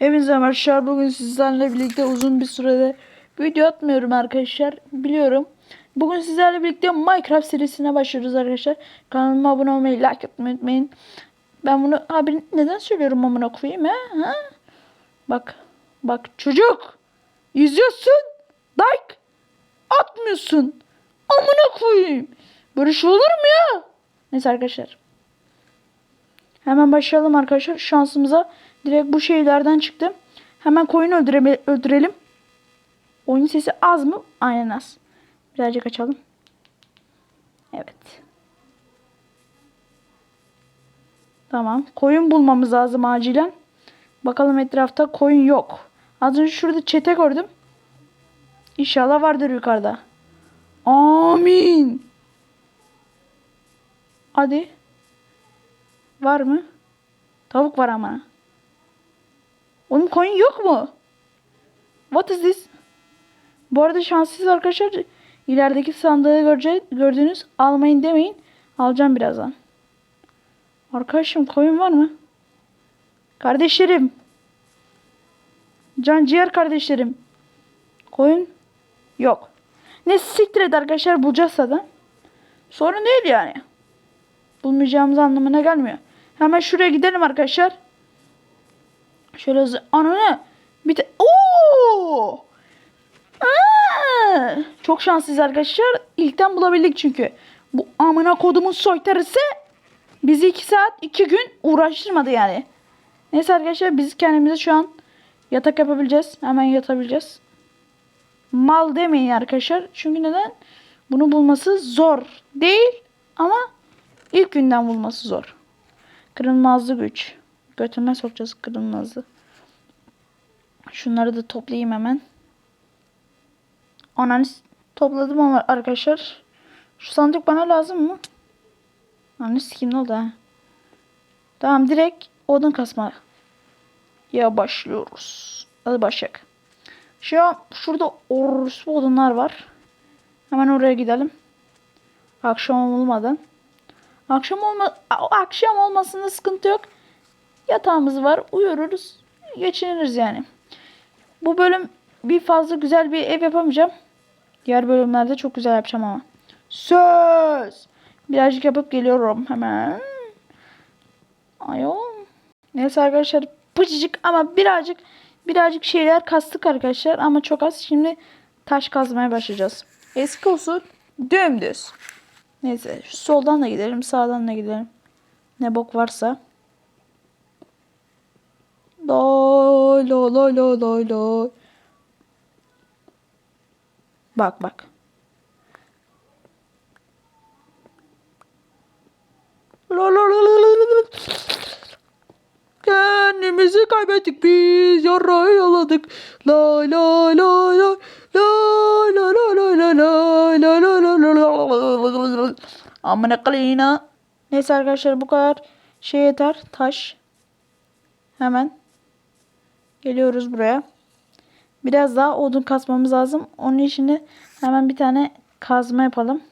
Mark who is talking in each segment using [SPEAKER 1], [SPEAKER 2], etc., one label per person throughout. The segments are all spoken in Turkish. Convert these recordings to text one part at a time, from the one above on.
[SPEAKER 1] Hepinize merhabalar. Bugün sizlerle birlikte uzun bir sürede video atmıyorum arkadaşlar. Biliyorum. Bugün sizlerle birlikte Minecraft serisine başlıyoruz arkadaşlar. Kanalıma abone olmayı, like atmayı unutmayın. Ben bunu abi neden söylüyorum amına koyayım ha? ha? Bak. Bak çocuk. Yüzüyorsun. Like. Atmıyorsun. Amına koyayım. Böyle şey olur mu ya? Neyse arkadaşlar. Hemen başlayalım arkadaşlar. Şansımıza direkt bu şeylerden çıktı. Hemen koyunu öldüre öldürelim. Oyun sesi az mı? Aynen az. Birazcık açalım. Evet. Tamam. Koyun bulmamız lazım acilen. Bakalım etrafta koyun yok. Az önce şurada çete gördüm. İnşallah vardır yukarıda. Amin. Hadi. Var mı? Tavuk var ama. Onun koyun yok mu? What is this? Bu arada şanssız arkadaşlar ilerideki sandığı görece, gördüğünüz almayın demeyin. Alacağım birazdan. Arkadaşım koyun var mı? Kardeşlerim. Can ciğer kardeşlerim. Koyun yok. Ne siktir et arkadaşlar bulacağız zaten. Sorun değil yani. Bulmayacağımız anlamına gelmiyor. Hemen şuraya gidelim arkadaşlar. Şöyle hızlı. Ananı. Bir de. Ooo. Çok şanslıyız arkadaşlar. İlkten bulabildik çünkü. Bu amına kodumun soytarısı bizi 2 saat 2 gün uğraştırmadı yani. Neyse arkadaşlar biz kendimize şu an yatak yapabileceğiz. Hemen yatabileceğiz. Mal demeyin arkadaşlar. Çünkü neden? Bunu bulması zor değil ama ilk günden bulması zor. Kırılmazlık 3. Götüme sokacağız kırılmazı. Şunları da toplayayım hemen. Ananı topladım ama arkadaşlar. Şu sandık bana lazım mı? Ananı sikeyim ne oldu ha? Tamam direkt odun kasma. Ya başlıyoruz. Hadi başlayalım. Şu an şurada orospu odunlar var. Hemen oraya gidelim. Akşam olmadan. Akşam olma akşam olmasında sıkıntı yok. Yatağımız var, uyuruz, geçiniriz yani. Bu bölüm bir fazla güzel bir ev yapamayacağım. Diğer bölümlerde çok güzel yapacağım ama. Söz. Birazcık yapıp geliyorum hemen. Ayol. Neyse arkadaşlar pıcıcık ama birazcık birazcık şeyler kastık arkadaşlar ama çok az. Şimdi taş kazmaya başlayacağız. Eski usul dümdüz. Neyse soldan da gidelim sağdan da gidelim. Ne bok varsa. Lo lo lo lo lo lo. Bak bak. Lo lo lo lo lo lo. Kendimizi kaybettik biz yarayı yaladık. La la la la la la la la la la la la la la Amına kalina. Neyse arkadaşlar bu kadar şey yeter. Taş. Hemen geliyoruz buraya. Biraz daha odun kasmamız lazım. Onun için hemen bir tane kazma yapalım.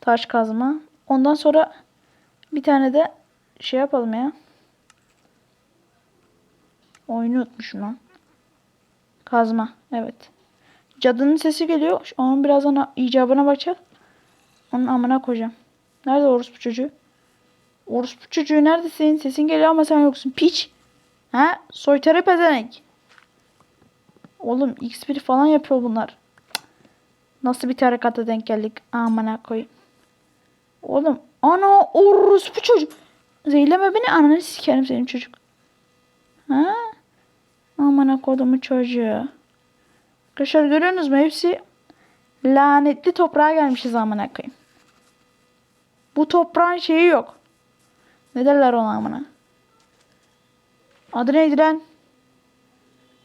[SPEAKER 1] Taş kazma. Ondan sonra bir tane de şey yapalım ya. Oyunu unutmuşum lan. Kazma. Evet. Cadının sesi geliyor. Onun birazdan icabına bakacağız. Onun amına koyacağım. Nerede orospu çocuğu? Orospu çocuğu neredesin? Sesin geliyor ama sen yoksun. Piç. Ha? Soytarı pezenek. Oğlum X1 falan yapıyor bunlar. Nasıl bir tarikata denk geldik? Amına koyayım. Oğlum ana orospu çocuk. Zeyleme beni ananı sikerim senin çocuk. Ha? Amına kodumu çocuğu. Arkadaşlar görüyorsunuz mu? Hepsi lanetli toprağa gelmişiz amına koyayım. Bu toprağın şeyi yok. Ne derler ona amına? Adı neydi lan?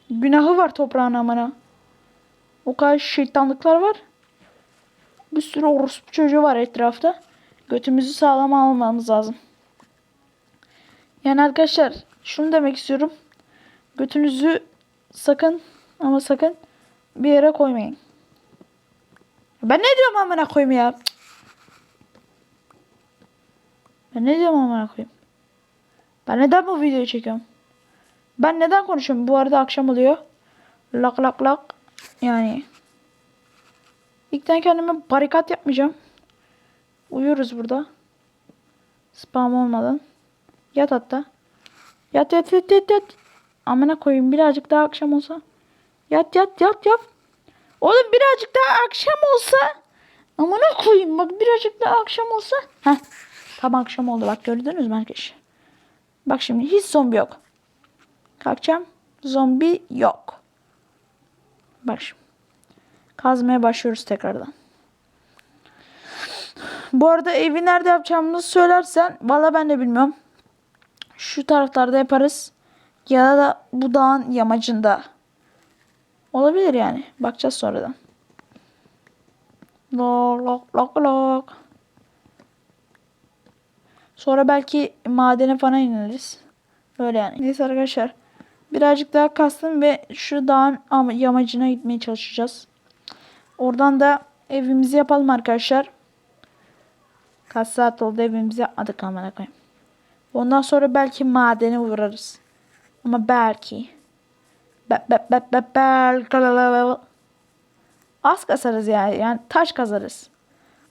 [SPEAKER 1] Günahı var toprağın amına. O kadar şeytanlıklar var. Bir sürü orospu çocuğu var etrafta. Götümüzü sağlam almamız lazım. Yani arkadaşlar şunu demek istiyorum. Götünüzü sakın ama sakın bir yere koymayın. Ben ne diyorum amına koyayım ya? Ben ne diyorum amına koyayım? Ben neden bu videoyu çekiyorum? Ben neden konuşuyorum? Bu arada akşam oluyor. Lak lak lak. Yani. İlkten kendime barikat yapmayacağım. Uyuyoruz burada. Spam olmadan. Yat hatta. Yat yat yat yat yat. Amına koyayım birazcık daha akşam olsa. Yat yat yat yat. Oğlum birazcık daha akşam olsa. Amına koyayım bak birazcık daha akşam olsa. Heh. Tam akşam oldu bak gördünüz mü arkadaşlar? Bak şimdi hiç zombi yok. Kalkacağım. Zombi yok. Bak. Kazmaya başlıyoruz tekrardan. Bu arada evi nerede yapacağımızı söylersen valla ben de bilmiyorum. Şu taraflarda yaparız. Ya da bu dağın yamacında. Olabilir yani. Bakacağız sonradan. Lok lok lok lok. Sonra belki madene falan ineriz. Öyle yani. Neyse arkadaşlar. Birazcık daha kastım ve şu dağın ama- yamacına gitmeye çalışacağız. Oradan da evimizi yapalım arkadaşlar. Kaç saat oldu evimizi yapmadık amına koyayım. Ondan sonra belki madene uğrarız. Ama belki. Be. Az kasarız yani. Yani taş kazarız.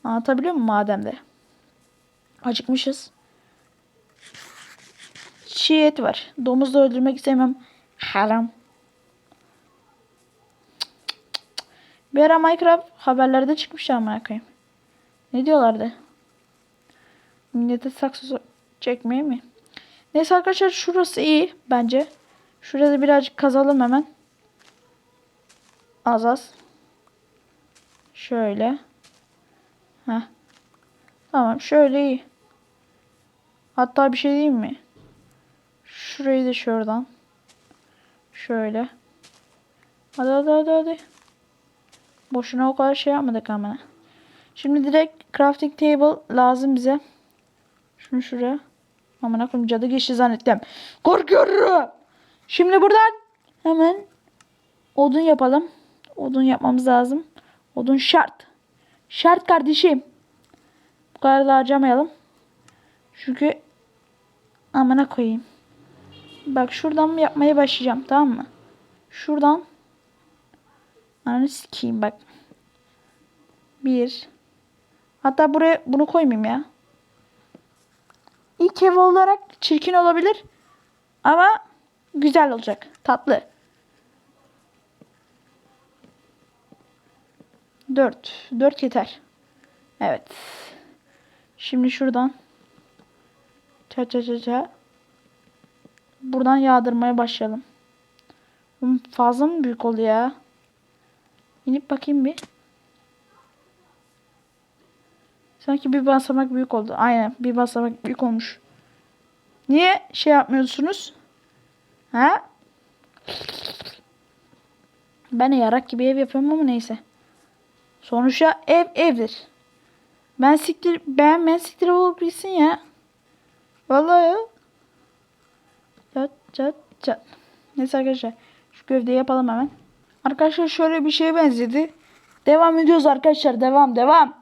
[SPEAKER 1] Anlatabiliyor muyum mademde? Acıkmışız. Çiğ et var. Domuz öldürmek istemem. Haram. Bir ara Minecraft haberlerde çıkmış amına koyayım. Ne diyorlardı? Millete saksı çekmeye mi? Neyse arkadaşlar şurası iyi bence. Şurada birazcık kazalım hemen. Az az. Şöyle. Heh. Tamam şöyle iyi. Hatta bir şey diyeyim mi? Şurayı da şuradan. Şöyle. Hadi hadi hadi hadi. Boşuna o kadar şey yapmadık ama. Şimdi direkt crafting table lazım bize. Şunu şuraya. Aman koyayım cadı geçti zannettim. Korkuyorum. Şimdi buradan hemen odun yapalım. Odun yapmamız lazım. Odun şart. Şart kardeşim. Bu kadar da harcamayalım. Çünkü amına koyayım. Bak şuradan mı yapmaya başlayacağım tamam mı? Şuradan Ananı sikeyim bak. Bir. Hatta buraya bunu koymayayım ya. İlk ev olarak çirkin olabilir. Ama güzel olacak. Tatlı. Dört. Dört yeter. Evet. Şimdi şuradan. Ça ça ça ça. Buradan yağdırmaya başlayalım. Fazla mı büyük oldu ya? İnip bakayım bir. Sanki bir basamak büyük oldu. Aynen bir basamak büyük olmuş. Niye şey yapmıyorsunuz? Ha? Ben yarak gibi ev yapıyorum ama neyse. Sonuçta ev evdir. Ben siktir ben ben siktir olup bilsin ya. Vallahi. Çat çat. Neyse arkadaşlar. Şu gövdeyi yapalım hemen. Arkadaşlar şöyle bir şeye benzedi. Devam ediyoruz arkadaşlar. Devam devam.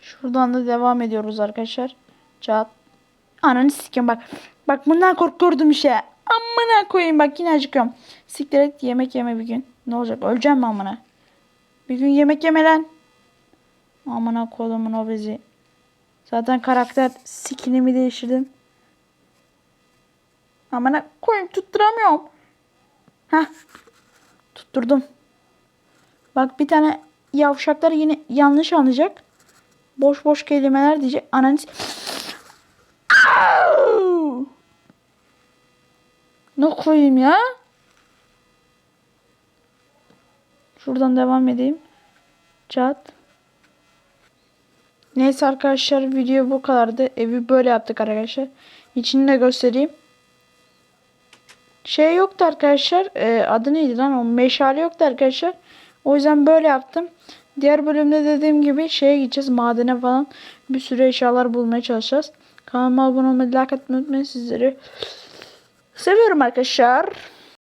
[SPEAKER 1] Şuradan da devam ediyoruz arkadaşlar. Çat. Ananı sikeyim bak. Bak bundan korkuyordum işte. Amına koyayım bak yine acıkıyorum. Siktir et yemek yeme bir gün. Ne olacak öleceğim mi amına? Bir gün yemek yeme lan. Amına kodumun o bizi. Zaten karakter skinimi değiştirdim. Amına koyayım tutturamıyorum. Heh. Tutturdum. Bak bir tane yavşaklar yine yanlış anlayacak. Boş boş kelimeler diyecek. Ananı! Ne koyayım ya? Şuradan devam edeyim. Çat. Neyse arkadaşlar video bu kadardı. Evi böyle yaptık arkadaşlar. İçini de göstereyim. Şey yoktu arkadaşlar. E, adı neydi lan? O meşale yoktu arkadaşlar. O yüzden böyle yaptım. Diğer bölümde dediğim gibi şeye gideceğiz. Madene falan bir sürü eşyalar bulmaya çalışacağız. Kanalıma abone olmayı, like atmayı unutmayın sizleri. Seviyorum arkadaşlar.